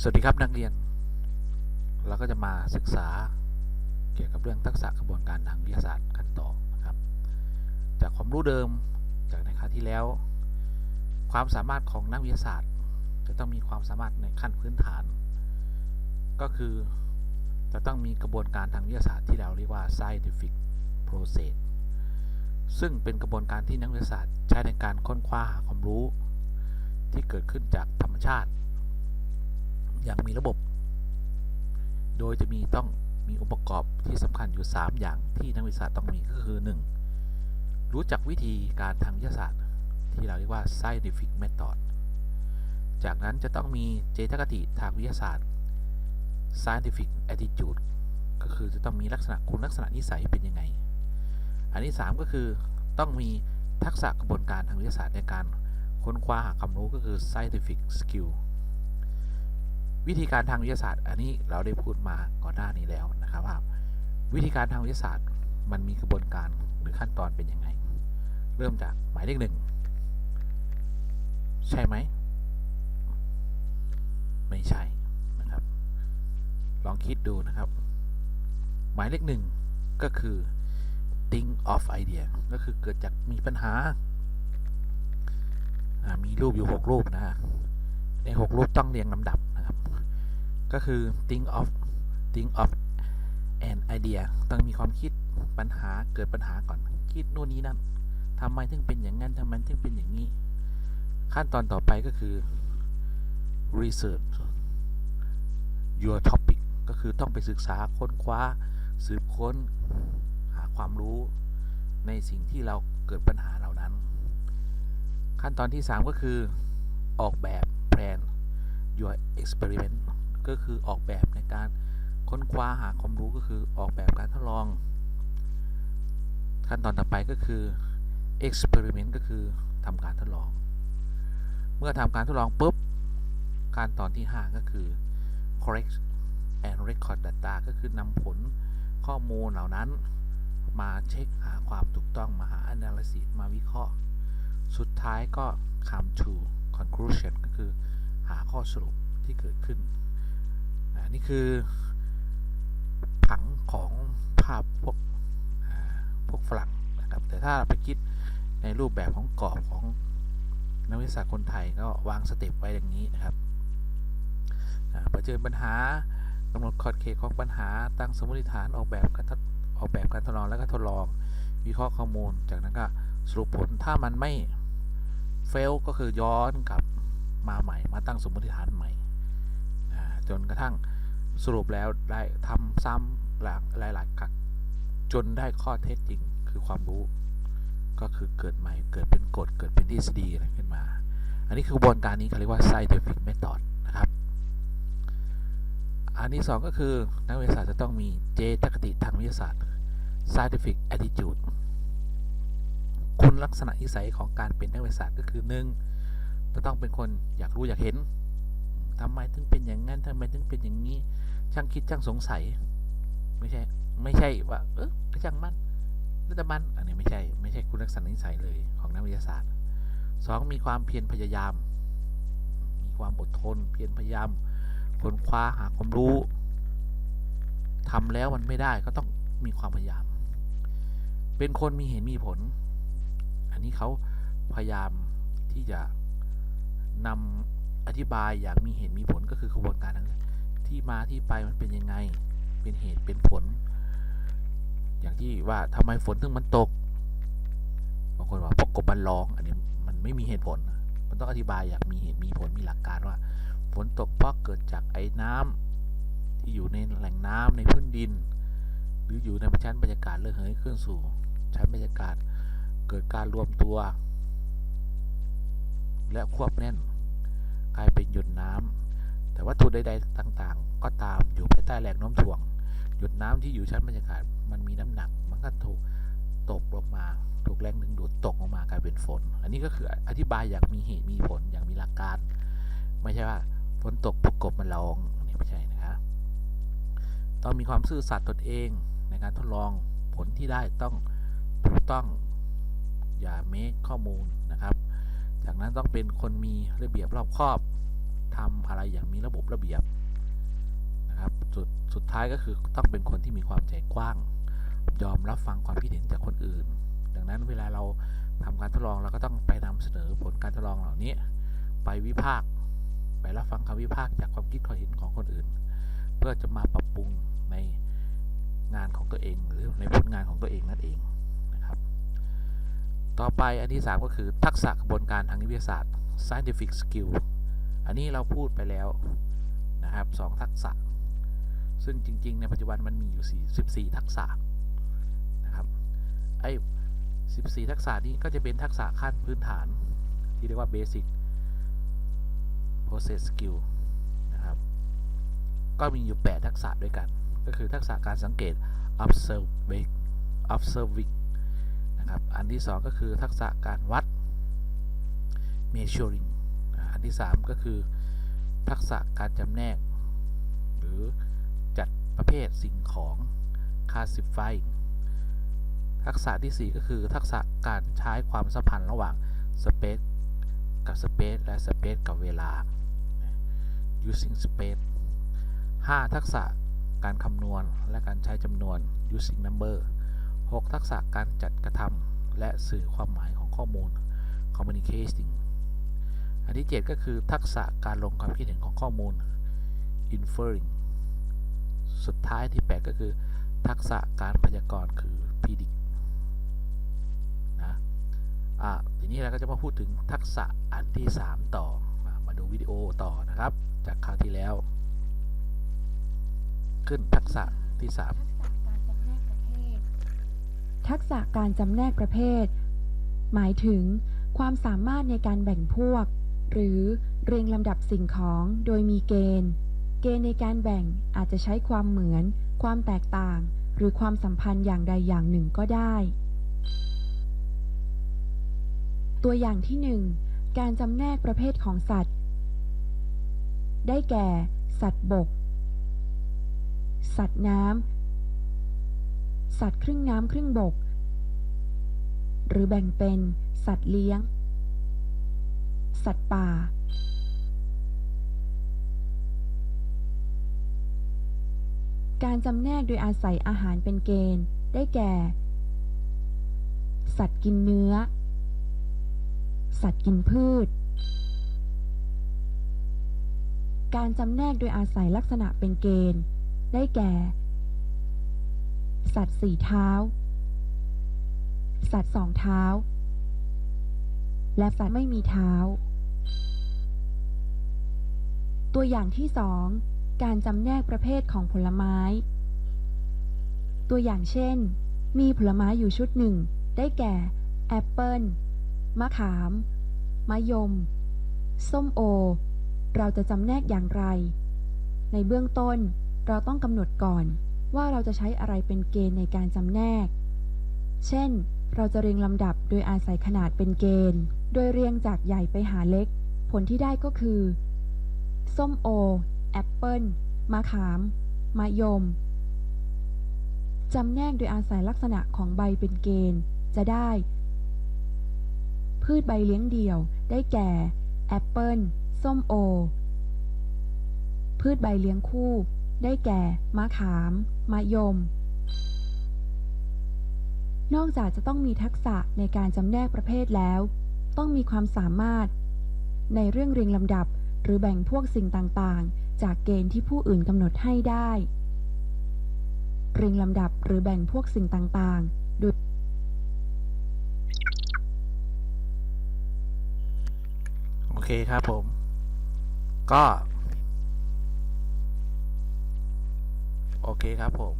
สวัสดีครับนักเรียน เราก็จะมาศึกษาเกี่ยวกับเรื่องทักษะกระบวนการทางวิทยาศาสตร์กันต่อนะครับ จากความรู้เดิมจากในครั้งที่แล้ว ความสามารถของนักวิทยาศาสตร์ จะต้องมีความสามารถในขั้นพื้นฐาน ก็คือจะต้องมีกระบวนการทางวิทยาศาสตร์ที่เราเรียกว่า scientific process ซึ่งเป็นกระบวนการที่นักวิทยาศาสตร์ใช้ในการค้นคว้าหาความรู้ ที่เกิดขึ้นจากธรรมชาติ อย่างมีระบบ โดยจะมีต้องมีองค์ประกอบที่สำคัญอยู่ 3 อย่างที่นักวิทยาศาสตร์ต้องมีก็คือ 1. รู้จักวิธีการทางวิทยาศาสตร์ ที่เราเรียกว่า scientific method จากนั้นจะต้องมีเจตคติทางวิทยาศาสตร์ scientific attitude ก็คือจะต้องมีลักษณะคุณลักษณะนิสัยเป็นยังไง อันที่ 3 ก็คือต้องมีทักษะกระบวนการทางวิทยาศาสตร์ในการค้นคว้าหาความรู้ก็คือ scientific skill วิธีการทางวิทยาศาสตร์ อันนี้เราได้พูดมาก่อนหน้านี้แล้วนะครับว่า วิธีการทางวิทยาศาสตร์ มันมีกระบวนการหรือขั้นตอนเป็นยังไง เริ่มจากหมายเลขหนึ่งใช่ไหม ไม่ใช่นะครับ ลองคิดดูนะครับ หมายเลขหนึ่งก็คือ think of idea ก็คือเกิดจากมีปัญหา มีรูปอยู่ 6 รูปนะฮะใน 6 รูปต้องเรียงลำดับ ก็คือ think of think of an idea ต้องมีความคิดปัญหาเกิดปัญหาก่อน คิดนู่นนี้นั่นทำไมถึงเป็นอย่างนั้นทำไมถึงเป็นอย่างนี้ ขั้นตอนต่อไปก็คือ research your topic ก็คือต้องไปศึกษาค้นคว้า สืบค้น หาความรู้ในสิ่งที่เราเกิดปัญหาเหล่านั้น ขั้นตอนที่ 3 ก็คือออกแบบ plan your experiment ก็คือออกแบบในการค้นคว้าหาความรู้ก็คือออกแบบการทดลอง ขั้นตอนต่อไปก็คือ experiment ก็คือทำการทดลอง เมื่อทำการทดลองปุ๊บขั้นตอนที่ 5 ก็คือ correct and record data ก็คือนำผลข้อมูลเหล่านั้น มาเช็คหาความถูกต้องมาหา analysis มาวิเคราะห์ สุดท้ายก็ come to conclusion ก็คือหาข้อสรุปที่เกิดขึ้น นนี้คือผังของภาพพวกพวกฝรั่งนะครับ แต่ถ้าเราไปคิดในรูปแบบของกรอบของนักวิทยาศาสตร์คนไทยก็วางสเต็ปไว้อย่างนี้นะครับเผชิญปัญหากำหนดขอบเขตของปัญหาตั้งสมมติฐานออกแบบการออกแบบการทดลองแล้วก็ทดลอง วิเคราะห์ข้อมูล จากนั้นก็สรุปผลถ้ามันไม่เฟลก็คือย้อนกลับมาใหม่ มาตั้งสมมติฐานใหม่จนกระทั่ง สรุปแล้วได้ทำซ้ำหลายหลายๆครั้งจนได้ข้อเท็จจริงคือความรู้ ก็คือเกิดใหม่เกิดเป็นกฎเกิดเป็นทฤษฎีอะไรขึ้นมา อันนี้คือกระบวนการนี้เขาเรียกว่า scientific method นะครับ อันที่สองก็คือนักวิทยาศาสตร์จะต้องมีเจตคติทางวิทยาศาสตร์ scientific attitude คุณลักษณะนิสัยของการเป็นนักวิทยาศาสตร์ก็คือหนึ่งจะต้องเป็นคนอยากรู้อยากเห็น ทำไมถึงเป็นอย่างนั้นทำไมถึงเป็นอย่างนี้ ช่างคิดช่างสงสัย ไม่ใช่ ไม่ใช่ว่า เออช่างมันแล้วแต่มันอันนี้ไม่ใช่ไม่ใช่คุณลักษณะนิสัยเลยของนักวิทยาศาสตร์สองมีความเพียรพยายาม มีความอดทน เพียรพยายามค้นคว้าหาความรู้ทำแล้วมันไม่ได้ก็ต้องมีความพยายาม เป็นคนมีเหตุมีผล อันนี้เขาพยายามที่จะนำ อธิบายอย่างมีเหตุมีผลก็คือกระบวนการทั้งที่มาที่ไปมันเป็นยังไง เป็นเหตุเป็นผล อย่างที่ว่าทำไมฝนถึงมันตกบางคนว่าเพราะกบมันร้อง อันนี้มันไม่มีเหตุผล มันต้องอธิบายอย่างมีเหตุมีผลมีหลักการว่า ฝนตกเพราะเกิดจากไอ้น้ำที่อยู่ในแหล่งน้ำในพื้นดิน หรืออยู่ในชั้นบรรยากาศระเหยขึ้นสู่ชั้นบรรยากาศ เกิดการรวมตัว และควบแน่น กลายเป็นหยดน้ำแต่วัตถุใดๆต่างๆ ก็ตามอยู่ภายใต้แรงโน้มถ่วง หยดน้ำที่อยู่ชั้นบรรยากาศมันมีน้ำหนัก มันก็ถูกตกลงมา ถูกแรงดึงดูดตกลงมากลายเป็นฝน อันนี้ก็คืออธิบายอย่างมีเหตุมีผลอย่างมีหลักการ ไม่ใช่ว่าฝนตกประกบมันละอองอันนี้ไม่ใช่นะครับต้องมีความซื่อสัตย์ตนเองในการทดลองผลที่ได้ต้องถูกต้องอย่าเมคข้อมูลนะครับ จากนั้นต้องเป็นคนมีระเบียบรอบคอบ ทำอะไรอย่างมีระบบระเบียบนะครับสุดสุดท้ายก็คือต้องเป็นคนที่มีความใจกว้าง ยอมรับฟังความคิดเห็นจากคนอื่น ดังนั้นเวลาเราทำการทดลองเราก็ต้องไปนำเสนอผลการทดลองเหล่านี้ ไปวิพากษ์ไปรับฟังคำวิพากษ์จากความคิดความเห็นของคนอื่น เพื่อจะมาปรับปรุงในงานของตัวเองหรือในผลงานของตัวเองนั่นเองนะครับต่อไปอันที่ 3 ก็คือทักษะกระบวนการทางนิเทศศาสตร์ scientific skill อันนี้เราพูดไปแล้วนะครับสองทักษะ ซึ่งจริง ๆ ในปัจจุบันมันมีอยู่4 14 ทักษะนะครับไอ้14 ทักษะนี้ก็จะเป็นทักษะขั้นพื้นฐาน ที่เรียกว่า basic process skill นะครับก็มีอยู่ 8 ทักษะด้วยกัน ก็คือทักษะการสังเกต observing observing นะครับ อันที่ 2 ก็คือทักษะการวัด measuring อันที่ 3 ก็คือ ทักษะการจำแนก หรือจัดประเภทสิ่งของ classifying ทักษะทีสี่ 4 ก็คือทักษะการใช้ความสัมพันธ์ระหว่าง space กับ space และ space กับเวลา using space 5 ทักษะการคำนวณและการใช้จำนวน using number 6 ทักษะการจัดกระทำและสื่อความหมายของข้อมูล communicating อันที่ 7 ก็คือทักษะการลงความคิดเห็นของข้อมูล inferring สุดท้ายที่ 8 ก็คือ ทักษะการพยากรณ์คือ predict นะอะทีนี้เราก็จะมาพูดถึงทักษะอันที่ 3 ต่อ มามาดูวิดีโอต่อนะครับ จากคราวที่แล้ว ขึ้นทักษะที่ 3 ทักษะการจำแนกประเภท หมายถึงความสามารถในการแบ่งพวก หรือเรียงลำดับสิ่งของโดยมีเกณฑ์ เกณฑ์ในการแบ่งอาจจะใช้ความเหมือน ความแตกต่าง หรือความสัมพันธ์อย่างใดอย่างหนึ่งก็ได้ ตัวอย่างที่ 1 การจำแนกประเภทของสัตว์ ได้แก่ สัตว์บก สัตว์น้ำ สัตว์ครึ่งน้ำครึ่งบก หรือแบ่งเป็น สัตว์เลี้ยง สัตว์ป่า การจำแนกโดยอาศัยอาหารเป็นเกณฑ์ ได้แก่ สัตว์กินเนื้อ สัตว์กินพืช การจำแนกโดยอาศัยลักษณะเป็นเกณฑ์ ได้แก่ สัตว์สี่เท้า สัตว์สองเท้า และสัตว์ไม่มีเท้า ตัวอย่างที่สองการจำแนกประเภทของผลไม้ ตัวอย่างเช่น มีผลไม้อยู่ชุดหนึ่ง ได้แก่ แอปเปิลมะขาม มะยม ส้มโอ เราจะจำแนกอย่างไร ในเบื้องต้นเราต้องกำหนดก่อนว่าเราจะใช้อะไรเป็นเกณฑ์ในการจำแนก เช่น เราจะเรียงลำดับโดยอาศัยขนาดเป็นเกณฑ์ โดยเรียงจากใหญ่ไปหาเล็ก ผลที่ได้ก็คือ ส้มโอ แอปเปิลมะขาม มะยม จำแนกโดยอาศัยลักษณะของใบเป็นเกณฑ์ จะได้ พืชใบเลี้ยงเดี่ยว ได้แก่ แอปเปิลส้มโอ พืชใบเลี้ยงคู่ ได้แก่ มะขาม มะยม นอกจากจะต้องมีทักษะในการจำแนกประเภทแล้ว ต้องมีความสามารถ ในเรื่องเรียงลำดับ หรือแบ่งพวกสิ่งต่างๆ จากเกณฑ์ที่ผู้อื่นกำหนดให้ได้ เรียงลำดับหรือแบ่งพวกสิ่งต่างๆ โดยโอเคครับผม ก็ โอเคครับผม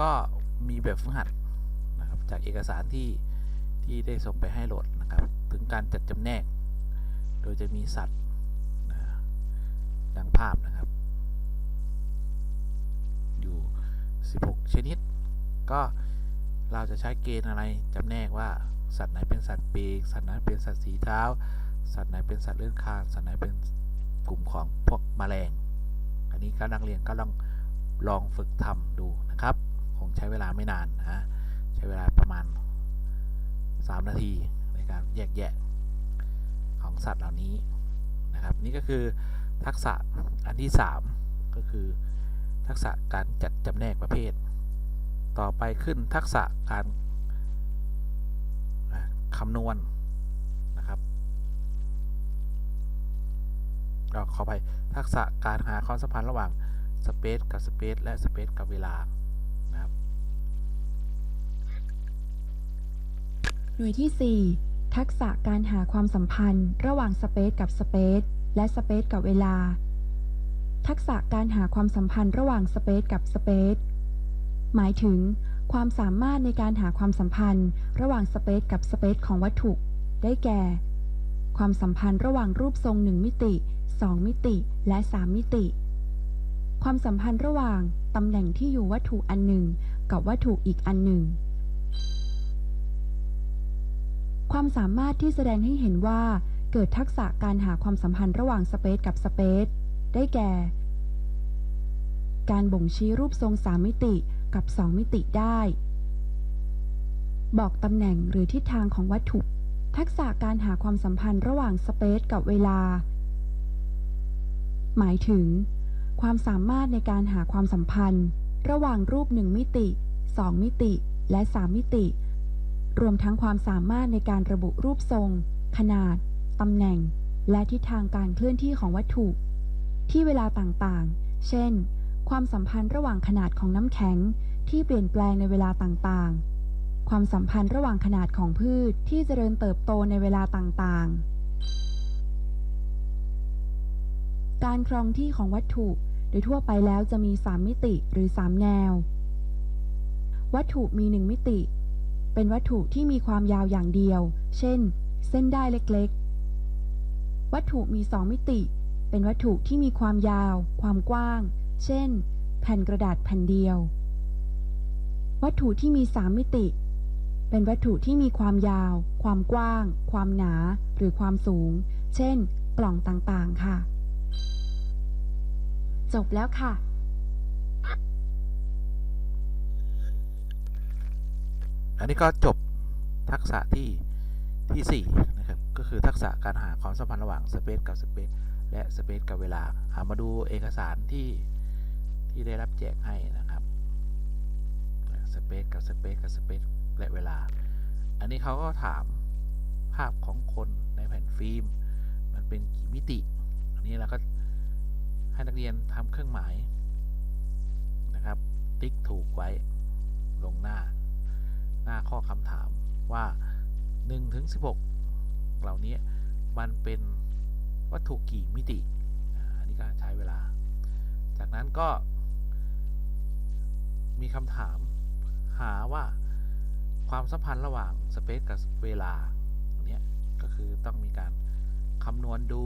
ก็มีแบบฝึกหัดนะครับ จากเอกสารที่ที่ได้ส่งไปให้โหลดนะครับ ถึงการจัดจำแนก โดยจะมีสัตว์ ดังภาพนะครับ อยู่ 16 ชนิด ก็เราจะใช้เกณฑ์อะไรจำแนกว่าสัตว์ไหนเป็นสัตว์ปีก สัตว์ไหนเป็นสัตว์สีเท้า สัตว์ไหนเป็นสัตว์เลื่อนคาน สัตว์ไหนเป็นกลุ่มของพวกแมลง อันนี้ก็นักเรียนก็ลองลองฝึกทำดูนะครับ คงใช้เวลาไม่นานนะ ใช้เวลาประมาณ 3 นาทีในการแยกแยะของสัตว์เหล่านี้นะครับ นี่ก็คือ ทักษะอันที่ 3 ก็คือ ทักษะการจัดจำแนกประเภท ต่อไปขึ้นทักษะการอ่าคำนวณนะครับเราขอไปทักษะการหาความสัมพันธ์ระหว่างสเปซกับสเปซและสเปซกับเวลานะครับหน่วยที่ 4 ทักษะการหาความสัมพันธ์ระหว่างสเปซกับสเปซ และสเปซกับเวลา ทักษะการหาความสัมพันธ์ระหว่างสเปซกับสเปซหมายถึง ความสามารถในการหาความสัมพันธ์ ระหว่างสเปซกับสเปซของวัตถุ ได้แก่ ความสัมพันธ์ระหว่างรูปทรง1มิติ 2 มิติ และ 3 มิติ ความสัมพันธ์ระหว่างตำแหน่งที่อยู่วัตถุอันหนึ่ง กับวัตถุอีกอันหนึ่ง ความสามารถที่แสดงให้เห็นว่า เกิดทักษะการหาความสัมพันธ์ระหว่างสเปซกับสเปซได้แก่ การบ่งชี้รูปทรง3มิติกับ 2 มิติได้ บอกตำแหน่งหรือทิศทางของวัตถุ ทักษะการหาความสัมพันธ์ระหว่างสเปซกับเวลา หมายถึง ความสามารถในการหาความสัมพันธ์ ระหว่างรูป 1 มิติ 2 มิติ และ 3 มิติ รวมทั้งความสามารถในการระบุรูปทรง ขนาด ตำแหน่ง และทิศทางการเคลื่อนที่ของวัตถุ ที่เวลาต่างๆ เช่น ความสัมพันธ์ระหว่างขนาดของน้ำแข็งที่เปลี่ยนแปลงในเวลาต่างๆ ความสัมพันธ์ระหว่างขนาดของพืชที่เจริญเติบโตในเวลาต่างๆการครองที่ของวัตถุ โดยทั่วไปแล้วจะมี 3 มิติหรือ 3 แนว วัตถุมี 1 มิติ เป็นวัตถุที่มีความยาวอย่างเดียว เช่น เส้นได้เล็กๆ วัตถุมี 2 มิติ เป็นวัตถุที่มีความยาว ความกว้าง เช่น แผ่นกระดาษแผ่นเดียว วัตถุที่มี 3 มิติ เป็นวัตถุที่มีความยาว ความกว้าง ความหนา หรือความสูง เช่น กล่องต่างๆ ค่ะ จบแล้วค่ะอันนี้ก็จบทักษะที่ที่4นะครับ ก็คือทักษะการหาความสัมพันธ์ระหว่างสเปซกับสเปซและสเปซกับเวลาหามาดูเอกสารที่ที่ได้รับแจกให้นะครับสเปซกับสเปซกับสเปซและเวลา อันนี้เขาก็ถามภาพของคนในแผ่นฟิล์ม มันเป็นกี่มิติ อันนี้เราก็ให้นักเรียนทำเครื่องหมายนะครับ ติ๊กถูกไว้ลงหน้า หน้าข้อคำถามว่า1ถึง16 เหล่านี้มันเป็นวัตถุกี่มิติ อันนี้ก็ใช้เวลา จากนั้นก็ มีคำถามหาว่าความสัมพันธ์ระหว่างสเปซกับเวลาอันเนี้ยก็คือต้องมีการคำนวณดู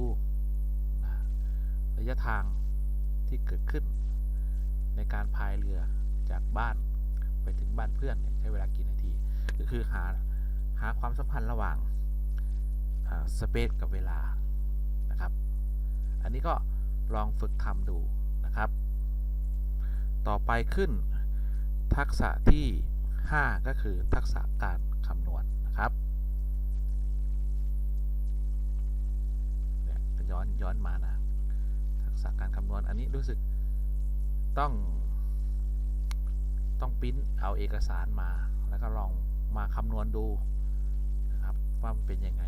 ระยะทางที่เกิดขึ้น ในการพายเรือจากบ้านไปถึงบ้านเพื่อนนใช้เวลากี่นาที ก็คือหาหาความสัมพันธ์ระหว่าง สเปซกับเวลานะครับ อันนี้ก็ลองฝึกทำดูนะครับ ต่อไปขึ้นทักษะที่ 5 ก็คือทักษะการคำนวณนะครับเนี่ยย้อนย้อนมานะ ทักษะการคำนวณอันนี้รู้สึกต้อง ต้องปริ้นเอาเอกสารมา แล้วก็ลองมาคำนวณดูนะครับว่ามันเป็นยังไง